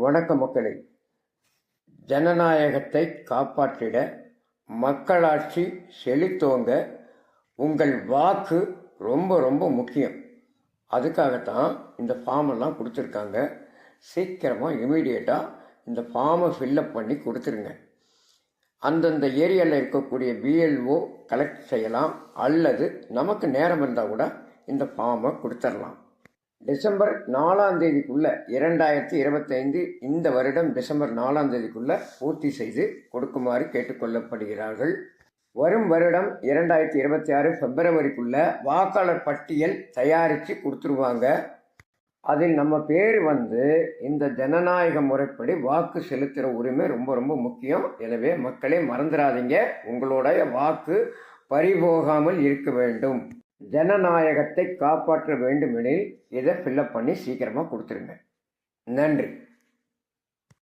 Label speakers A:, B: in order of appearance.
A: வணக்க மக்களே. ஜனநாயகத்தை காப்பாற்றிட மக்களாட்சி செழித்தோங்க உங்கள் வாக்கு ரொம்ப ரொம்ப முக்கியம். அதுக்காகத்தான் இந்த ஃபார்மெல்லாம் கொடுத்துருக்காங்க. சீக்கிரமாக இமீடியட்டாக இந்த ஃபார்மை ஃபில்லப் பண்ணி கொடுத்துருங்க. அந்தந்த ஏரியாவில் இருக்கக்கூடிய பிஎல்ஓ கலெக்ட் செய்யலாம். அல்லது நமக்கு நேரம் இருந்தால் கூட இந்த ஃபார்மை கொடுத்துடலாம் டிசம்பர் நாலாம் தேதிக்குள்ள இரண்டாயிரத்தி இருபத்தைந்து இந்த வருடம் டிசம்பர் நாலாம் தேதிக்குள்ள பூர்த்தி செய்து கொடுக்குமாறு கேட்டுக்கொள்ளப்படுகிறார்கள். வரும் வருடம் இரண்டாயிரத்தி இருபத்தி ஆறு பிப்ரவரிக்குள்ள வாக்காளர் பட்டியல் தயாரித்து கொடுத்துருவாங்க. அதில் நம்ம பேர் வந்து இந்த ஜனநாயக முறைப்படி வாக்கு செலுத்துகிற உரிமை ரொம்ப ரொம்ப முக்கியம். எனவே மக்களே மறந்துடாதீங்க. உங்களுடைய வாக்கு பறிபோகாமல் இருக்க வேண்டும். ஜனநாயகத்தை காப்பாற்ற வேண்டுமெனில் இதை ஃபில்லப் பண்ணி சீக்கிரமாக கொடுத்துருங்க. நன்றி.